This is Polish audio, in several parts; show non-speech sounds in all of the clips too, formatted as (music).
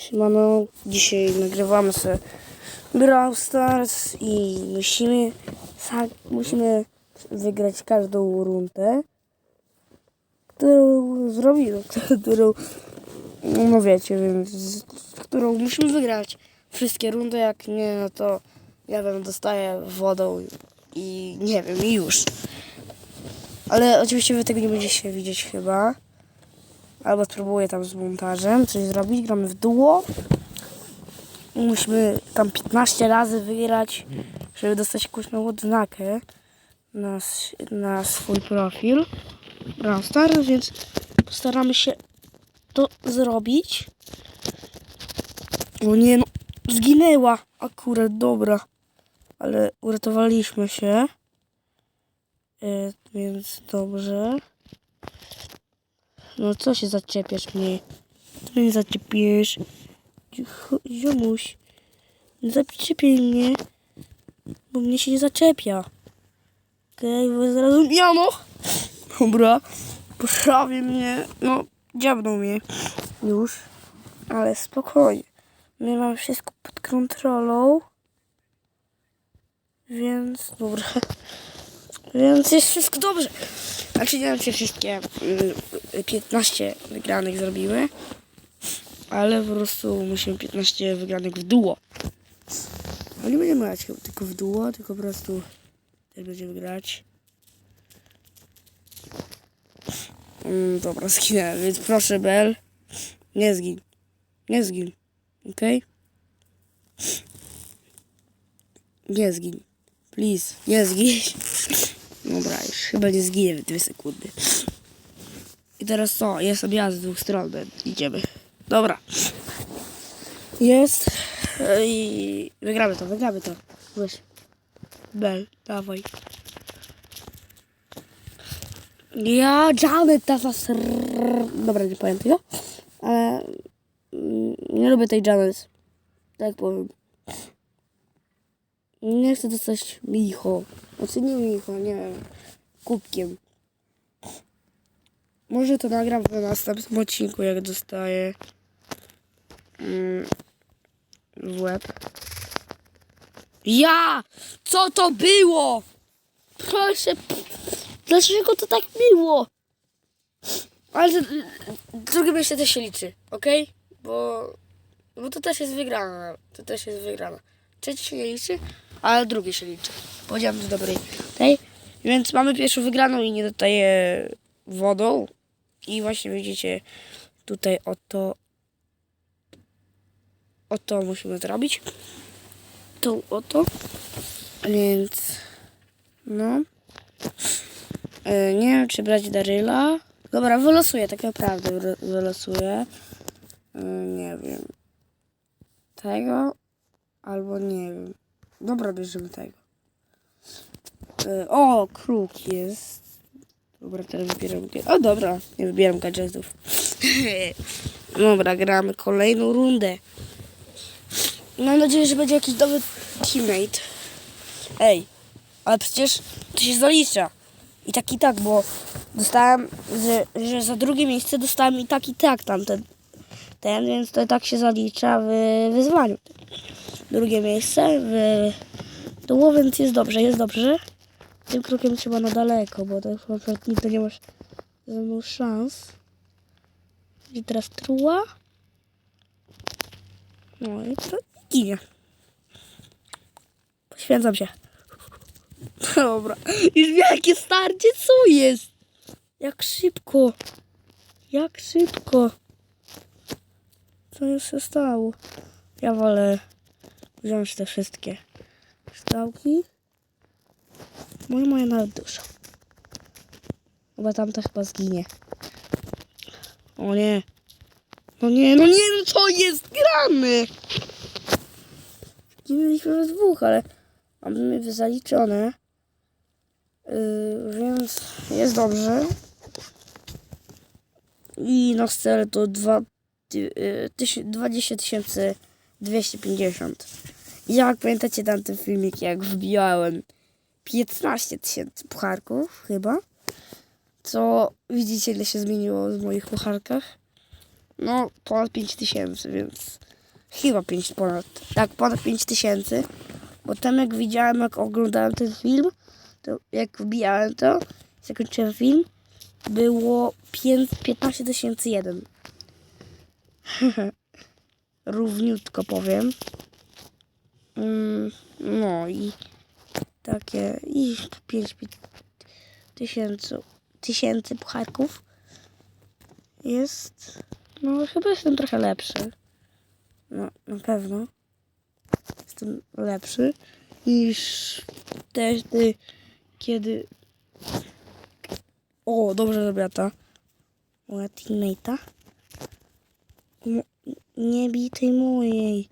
Siemano, dzisiaj nagrywamy sobie Brawl Stars i musimy, musimy wygrać każdą rundę, którą zrobimy, (laughs) którą, no wiecie, więc, którą musimy wygrać. Wszystkie rundy, jak nie, no to ja wiem, dostaję wodą i nie wiem, i już. Ale oczywiście wy tego nie będziecie widzieć chyba. Albo spróbuję tam z montażem coś zrobić. Gramy w duo. Musimy tam 15 razy wygrać, żeby dostać nową odznakę na, na swój profil. Brawl Stars, więc postaramy się to zrobić. O nie, no, zginęła akurat, dobra. Ale uratowaliśmy się. E, więc dobrze. No co się zaczepiasz mnie? Co mnie zaczepiesz? Cicho, Ziomuś, nie zaczepiaj mnie, bo mnie się nie zaczepia. Okej, bo zaraz ja no. Dobra, prawie mnie, no, dziabnął mnie już, ale spokojnie. My mamy wszystko pod kontrolą, więc dobra. Więc jest wszystko dobrze. Znaczy nie wiem, czy wszystkie mm, 15 wygranych zrobiły, ale po prostu musimy 15 wygranych w duo. Ale nie będziemy grać tylko w duo, tylko po prostu też będziemy grać. Mm, dobra, zginę, więc proszę Bel, nie zgin. Nie zgin, okej? Nie zgin. Please, nie zgin. Dobra, już chyba nie zginie w dwie sekundy. I teraz co? Jest objazd z dwóch stron. Idziemy. Dobra. Jest. I wygramy to, wygramy to. Weź. Bel, dawaj. Ja, Janet, ta was... Dobra, nie powiem tego. Ale... mm, Nie lubię tej Janet. Tak powiem. Nie chcę dostać Micho. Znaczy nie Micho, nie wiem. Kubkiem. Może to nagram w następnym odcinku, jak dostaję mm, w łeb. Ja! Co to było? Proszę, dlaczego to tak było? Ale drugie miejsce też się liczy, ok? Bo, bo to też jest wygrana. To też jest wygrana. Trzecie się nie liczy, ale drugie się liczy. Powiedziałem do dobrej tej. Więc mamy pierwszą wygraną i nie dodaję wodą. I właśnie widzicie tutaj oto oto musimy zrobić. Tą oto. Więc no. E, nie wiem czy brać Daryla. Dobra, wylosuję, tak naprawdę wy- wylosuję. E, nie wiem. Tego albo nie wiem. Dobra, bierzemy tego. E, O, kruk jest. Dobra, teraz wybieram. O, dobra, nie wybieram gadżetów. (laughs) dobra, gramy kolejną rundę. Mam nadzieję, że będzie jakiś nowy teammate. Ej, ale przecież to się zalicza. I tak i tak, bo dostałem, że, że za drugie miejsce dostałem i tak i tak tamten. Ten, więc to tak się zalicza w wyzwaniu. Drugie miejsce w doło, więc jest dobrze, jest dobrze. Tym krokiem trzeba na daleko, bo tak naprawdę to nie masz ze mną szans. I teraz truła. No i to ginie. Poświęcam się. (laughs) Dobra. Już wielkie starcie, co jest? Jak szybko. Jak szybko. Co się stało? Ja wolę wziąć te wszystkie stałki. Moja moja nawet dużo. Chyba tamta chyba zginie. O nie. No nie, no nie, no co jest grane? Zginęliśmy we dwóch, ale mamy zaliczone. Yy, więc jest dobrze. I nasz cel to dwa, ty, yy, tyś, 20 250. I jak pamiętacie tamten filmik, jak wbijałem 15 tysięcy pucharków chyba. Co widzicie ile się zmieniło w moich pucharkach? No ponad 5 tysięcy, więc Chyba 5 ponad. Tak, ponad 5 tysięcy. Bo tam jak widziałem, jak oglądałem ten film, to jak wbijałem to, zakończyłem film, było 5, 15 tysięcy jeden. (laughs) Równiutko powiem. Mm, no i takie i 5 tysięcy, tysięcy pucharków jest. No, chyba jestem trochę lepszy. No, na pewno. Jestem lepszy niż wtedy, kiedy. O, dobrze zrobiła ta moja teammate'a. M- nie bij tej mojej.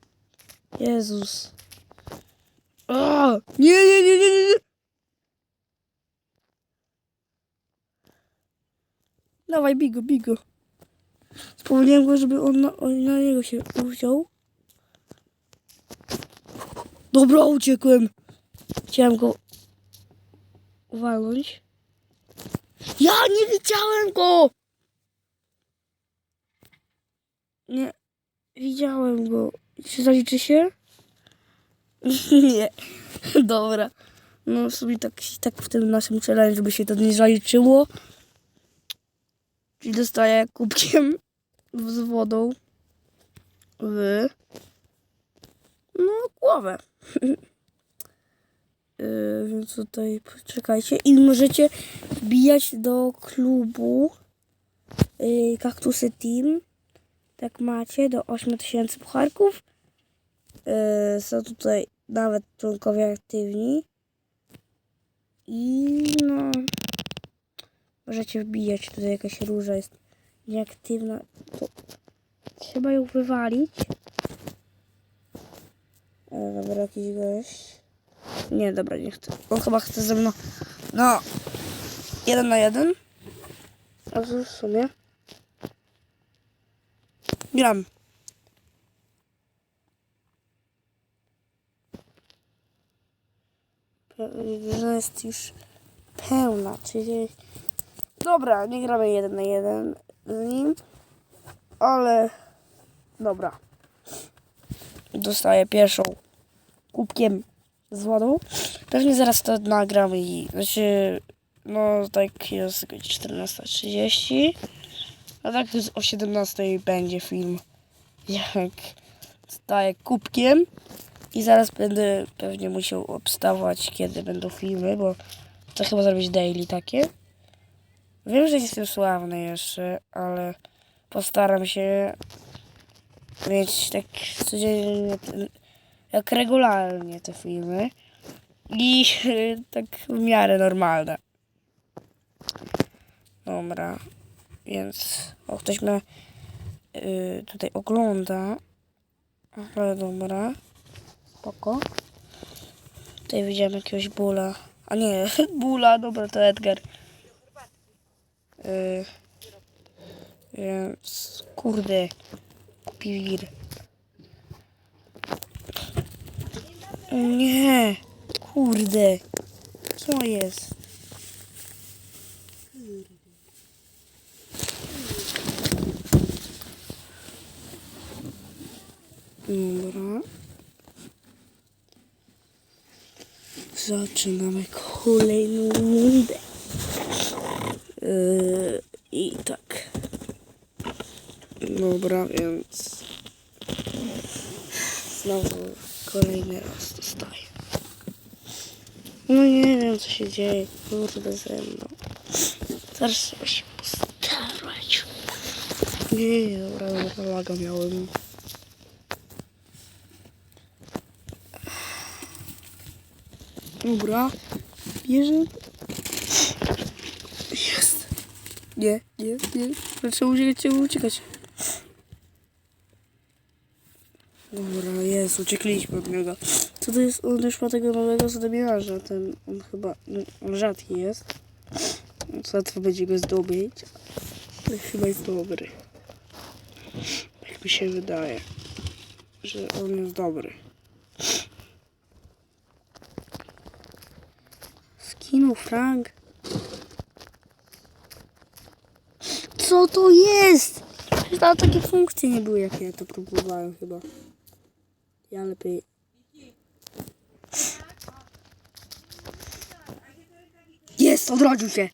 Jezus. Nie, nie, nie, nie, nie, nie. Dawaj, bigo, bigo. Spowolniłem go, żeby on na, on na niego się wziął. Dobra, uciekłem. Chciałem go walnąć. Ja nie widziałem go! Nie, widziałem go. Czy zaliczy się? (laughs) nie. Dobra. No w sumie tak, tak w tym naszym challenge, żeby się to nie zaliczyło. Czyli dostaję kubkiem z wodą w no głowę. Yy, (laughs) więc tutaj poczekajcie i możecie wbijać do klubu yy, Team. Tak macie, do 8000 pucharków. Yy, są tutaj nawet członkowie aktywni. I no możecie wbijać. Tutaj jakaś róża jest nieaktywna. To trzeba ją wywalić. E, dobra, jakiś gość. Nie, dobra, nie chcę. On chyba chce ze mną. No. Jeden na jeden. A w sumie? Gram. Jest już pełna, czyli... Dobra, nie gramy jeden na jeden z nim. Ale... Dobra. Dostaję pierwszą kubkiem z wodą. Pewnie zaraz to nagram i znaczy, no tak jest 14.30. A tak o 17.00 będzie film. Jak staję kubkiem. I zaraz będę pewnie musiał obstawać, kiedy będą filmy, bo chcę chyba zrobić daily takie. Wiem, że jestem sławny jeszcze, ale postaram się mieć tak codziennie, jak regularnie te filmy i (laughs) tak w miarę normalne. Dobra, więc o ktoś mnie y, tutaj ogląda, ale dobra, spoko. Tutaj widziałem jakiegoś bóla, a nie, (laughs) bóla, dobra, to Edgar. Y, więc kurde, piwir. Nie, kurde. Co jest? Dobra. Zaczynamy kolejną rundę. Yy, I tak. Dobra, więc znowu kolejny raz dostaję. No nie wiem co się dzieje, kurde ze mną. Zaraz się postarać. Nie, nie, dobra, dobra, laga miałem. Dobra, bierze. Jest. Nie, nie, nie. Trzeba uciekać, uciekać. Dobra, jest, uciekliśmy od niego. Co to jest? On już ma tego nowego zadymiarza. Ten, on chyba, no, on rzadki jest. Więc łatwo będzie go zdobyć. Ale chyba jest dobry. Tak mi się wydaje, że on jest dobry. Skinu Frank. Co to jest? Tam takie funkcje nie były, jak ja to próbowałem chyba. Ja lepiej. Jest, odrodził się.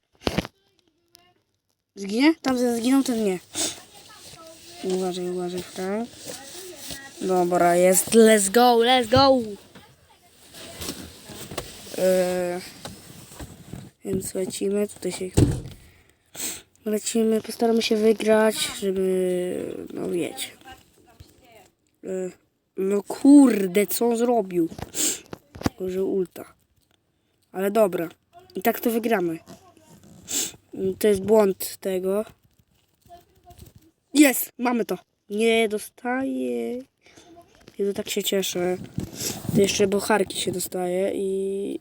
Zginie? Tam zginął, ten nie. Uważaj, uważaj, Frank. Dobra, jest. Let's go, let's go. Eee, więc lecimy, tutaj się lecimy, postaramy się wygrać, żeby, no wiecie. Eee, no kurde, co on zrobił? Użył ulta. Ale dobra, i tak to wygramy. To jest błąd tego. Jest, mamy to. Nie dostaję. To tak się cieszę. To jeszcze bocharki się dostaje i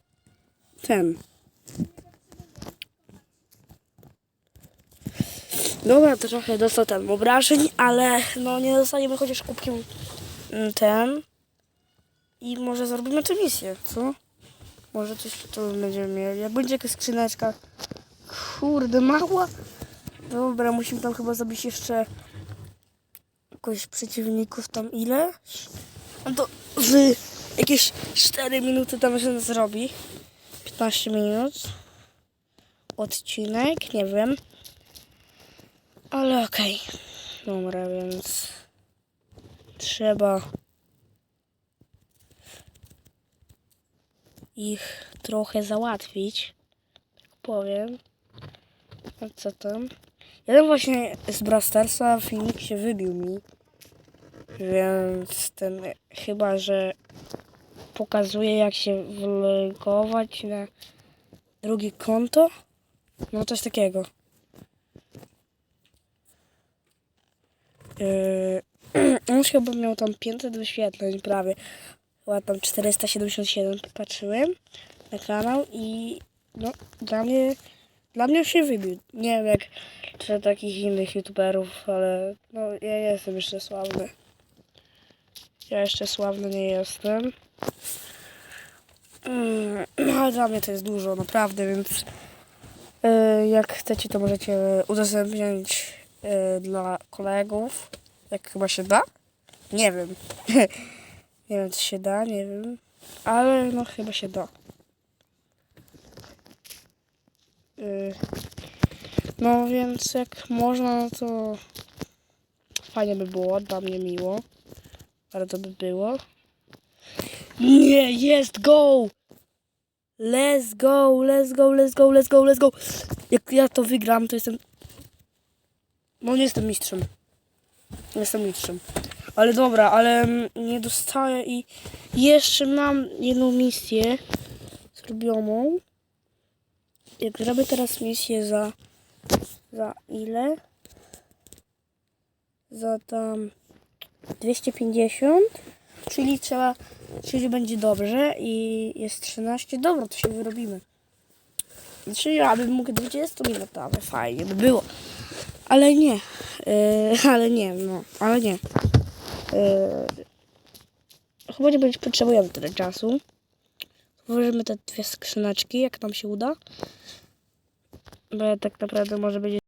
ten. Dobra, to trochę dostał ten obrażeń, ale no nie dostaniemy chociaż kubkiem mm, ten. I może zrobimy tę misję, co? Może coś tu będziemy mieli. Jak będzie jakaś skrzyneczka. Kurde, mała. Dobra, musimy tam chyba zrobić jeszcze jakoś przeciwników tam ile? No to w jakieś 4 minuty tam się zrobi. 15 minut. Odcinek, nie wiem. Ale okej. Dobra, więc trzeba ich trochę załatwić. Tak powiem. A co tam? Jeden właśnie z Brastarsa filmik się wybił mi. Więc ten chyba, że pokazuje jak się vlogować na drugie konto. No coś takiego. Yy, (clears throat) on chyba miał tam 500 wyświetleń prawie. Chyba tam 477 patrzyłem na kanał i no dla mnie dla mnie się wybił. Nie wiem jak czy takich innych youtuberów, ale no ja jestem jeszcze sławny. Ja jeszcze sławny nie jestem. Mm, No ale dla mnie to jest dużo, naprawdę, więc e, jak chcecie, to możecie udostępniać e, dla kolegów. Jak chyba się da? Nie wiem. (laughs) nie wiem, czy się da, nie wiem. Ale no chyba się da. Y, No więc jak można, no to fajnie by było, dla mnie miło. Bardzo by było. Nie, jest go! Let's go, let's go, let's go, let's go, let's go. Jak ja to wygram, to jestem... No nie jestem mistrzem. Nie jestem mistrzem. Ale dobra, ale mm, nie dostaję i jeszcze mam jedną misję zrobioną. Jak zrobię teraz misję za... Za ile? Za tam 250, czyli trzeba, czyli będzie dobrze i jest 13. Dobra, to się wyrobimy. Znaczy ja bym mógł 20 minut, ale fajnie by było. Ale nie, yy, ale nie, no, ale nie. Yy, chyba nie będzie potrzebujemy tyle czasu. Włożymy te dwie skrzyneczki, jak nam się uda. Bo tak naprawdę może będzie